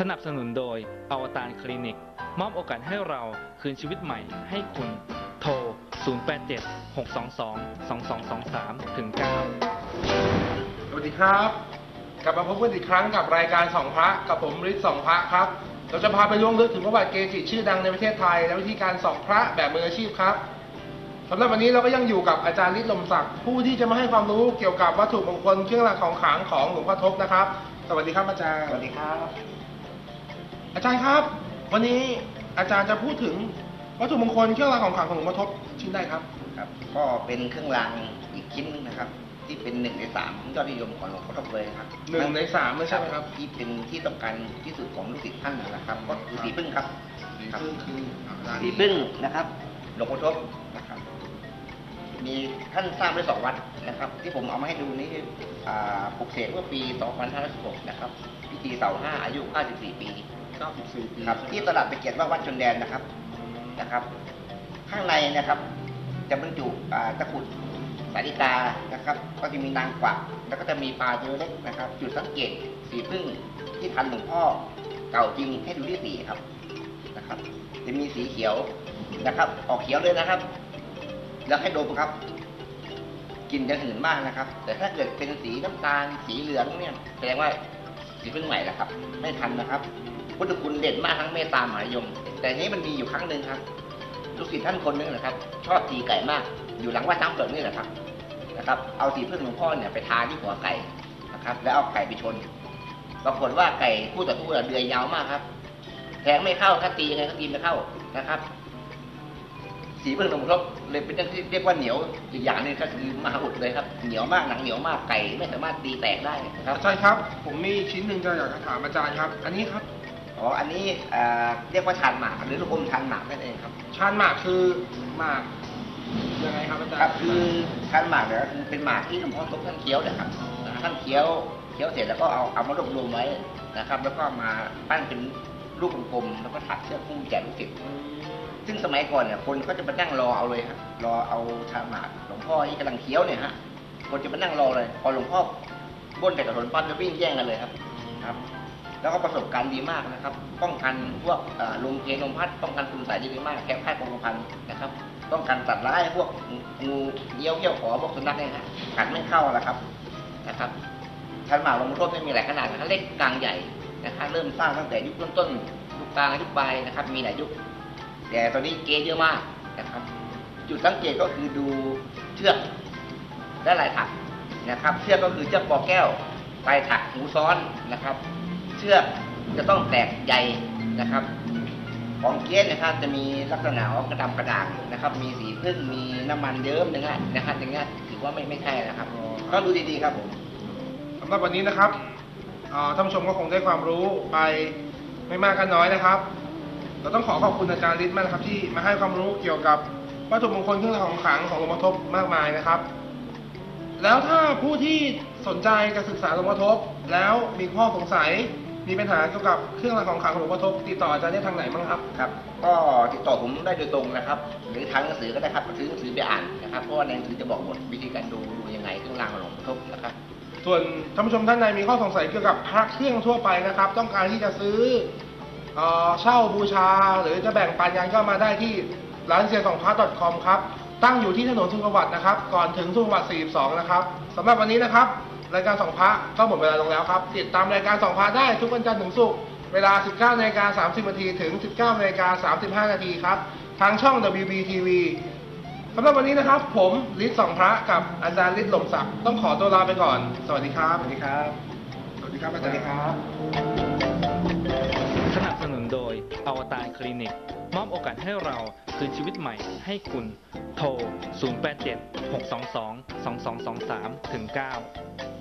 สนับสนุนโดยอวตารคลินิก มอบโอกาสให้เราคืนชีวิตใหม่ให้คุณ โทร 087 622 2223ถึง9สวัสดีครับ กลับมาพบกันอีกครั้งกับรายการสองพระกับผมฤทธิ์สองพระครับ เราจะพาไปล่วงลึกถึงประวัติเกจิชื่อดังในประเทศไทย และวิธีการส่องพระแบบมืออาชีพครับสำหรับวันนี้เราก็ยังอยู่กับอาจารย์ฤทธิ์ลมศักดิ์ผู้ที่จะมาให้ความรู้เกี่ยวกับวัตถุมงคลเครื่องรางของขลังของหลวงพ่อทบนะครับ สวัสดีครับอาจารย์ สวัสดีครับ อาจารย์ครับ วันนี้อาจารย์จะพูดถึงวัตถุมงคลเครื่องรางของขลังของหลวงพ่อทบชิ้นใดครับ ครับ ก็เป็นเครื่องรางอีกชิ้นหนึงนะครับ ที่เป็นหนึ่งในสามยอดนิยมของหลวงพ่อทบเลยครับหนึ่งในสามเลยใช่ไหมครับ ที่เป็นที่ต้องการที่สุดของลูกศิษย์ท่านนะครับ ก็คือสีพึ่งครับสีพึ่งคืออะไรสีพึ่งนะครับหลวงพ่อทบนะครับ มีท่านสร้างไว้สองวัดนะครับ ที่ผมเอามาให้ดูนี้อ่าปลุกเสกเมื่อปี 2516 นะครับ พิธีเสาห้าอายุ 54 ปี 94ปีครับที่ตลาดตะเกียบว่าวัดชนแดนนะครับนะครับ ข้างในนะครับ จะบรรจุตะกรุดสาริกานะครับ ก็จะมีนางกวักแล้วก็จะมีปลาตัวเล็กนะครับ จุดสังเกตสีพึ่งที่ทันหลวงพ่อเก่าจริงให้ดูที่สีครับนะครับ จะมีสีเขียวนะครับ ออกเขียวเลยนะครับ แล้วให้ดมครับกลิ่นจะหืนมากนะครับ แต่ถ้าเกิดเป็นสีน้ำตาลสีเหลืองเนี่ยแสดงว่าสีพึ่งใหม่แล้วครับ ไม่ทันนะครับ พุทธคุณเด่นมากทั้งเมตตามหานิยม แต่นี้มันมีอยู่ครั้งหนึ่งครับ ลูกศิษย์ท่านคนหนึงนะครับ ชอบตีไก่มาก อยู่หลังวัดช้างเปิดนี่แหละครับ นะครับ เอาสีพึ่งหลวงพ่อเนี่ยไปทาที่หัวไก่นะครับ แล้วเอาไก่ไปชน ปรากฏว่าไก่คู่ต่อคู่เดือยยาวมากครับ แทงไม่เข้าถ้าตียังไงก็ตีไม่เข้านะครับ สีพึ่งหลวงพ่อเลยเป็นเรื่องที่เรียกว่าเหนียวอีกอย่างนึงก็คือมหาอุดเลยครับ เหนียวมากหนังเหนียวมากไก่ไม่สามารถตีแตกได้นะครับอาจารย์ครับ ผมมีชิ้นหนึ่งจะอยากจะถามอาจารย์ครับ อันนี้ครับ อ๋อ อันนี้เอ่อเรียกว่าชานหมากหรือลูกอมชานหมากนั่นเองครับ ชานหมากคือหมากยังไงครับอาจารย์ ครับคือชานหมากเนี่ยก็คือเป็นหมากที่หลวงพ่อทบท่านเคี้ยวนะครับท่านเคี้ยวเคี้ยวเสร็จแล้วก็เอาเอามารวบรวมไว้นะครับ แล้วก็มาปั้นเป็นลูกกลมๆแล้วก็ถักเชือกคู่แจกลูกศิษย์ซึ่งสมัยก่อนเนี่ยคนก็จะมานั่งรอเอาเลยครับรอเอาชานหมากหลวงพ่อที่กำลังเคี้ยวเนี่ยฮะคนจะมานั่งรอเลย พอหลวงพ่อบ้นแต่กระถนปั้นจะวิ่งแย่งกันเลยครับ ครับ แล้วก็ประสบการณ์ดีมากนะครับ ป้องกันพวกลมเพลลมพัด ป้องกันคุณสายดีมากแก้ไขกองพันนะครับ ป้องกันตัดร้ายพวกงูเยี่ยวเยี่ยวขอพวกสุนัขเนี่ยนะกัดไม่เข้าและครับนะครับชั้นหมากลงโทษไม่มีหลายขนาดนะครับเล็กกลางใหญ่นะครับเริ่มสร้างตั้งแต่ยุคต้นๆยุคกลางยุคปลายนะครับ มีหลายยุค แต่ตอนนี้เกเยอะมากนะครับ จุดสังเกตก็คือดูเชือกและลายถักนะครับ เชือกก็คือเชือกปอแก้วลายถักหูซ้อนนะครับ ชือกจะต้องแตกใยนะครับ ของเกสนะครับจะมีลักษณะของกระดำกระด่างนะครับ มีสีพึ่งมีน้ำมันเยิ้มนะฮะนะครับอย่างเงี้ยถือว่าไม่ไม่ใช่นะครับก็ดูดีๆครับผมสำหรับวันนี้นะครับท่านผู้ชมก็คงได้ความรู้ไปไม่มากก็น้อยนะครับเราต้องขอขอบคุณอาจารย์ฤทธิ์มากนะครับ ที่มาให้ความรู้เกี่ยวกับวัตถุมงคลเครื่องรางของขลังของหลวงพ่อทบมากมายนะครับ แล้วถ้าผู้ที่สนใจจะศึกษาหลวงพ่อทบแล้วมีข้อสงสัย มีปัญหาเกี่ยวกับเครื่องรางของขลังของหลวงพ่อทบติดต่ออาจารย์ได้ทางไหนบ้างครับ ครับ ก็ติดต่อผมได้โดยตรงนะครับ หรือทางหนังสือก็ได้ครับซื้อหนังสือไปอ่านนะครับ เพราะว่าในหนังสือจะบอกหมดวิธีการดูดูยังไงเครื่องรางของหลวงพ่อทบนะครับ ส่วนท่านผู้ชมท่านใดมีข้อสงสัยเกี่ยวกับพระเครื่องทั่วไปนะครับ ต้องการที่จะซื้อเอ่อเช่าบูชา หรือจะแบ่งปันยังก็มาได้ที่ร้านเซียสองพระ .com ครับ ตั้งอยู่ที่ถนนสุขวัตนะครับ ก่อนถึงสุขวัต42 นะครับสำหรับวันนี้นะครับ รายการสองพระก็หมดเวลาลงแล้วครับ ติดตามรายการสองพระได้ทุกวันจันทร์ถึงศุกร์เวลา 19นาฬิกา30นาทีถึง 19นาฬิกา35นาทีครับ ทางช่อง WBTV สำหรับวันนี้นะครับ ผมฤทธิ์สองพระกับอาจารย์ฤทธิ์หลมศักดิ์ต้องขอตัวลาไปก่อน สวัสดีครับ สวัสดีครับ สวัสดีครับอาจารย์ครับสนับสนุนโดยอวตารคลินิก มอบโอกาสให้เราคืนชีวิตใหม่ให้คุณ โทร 087 622 2223 ถึง 9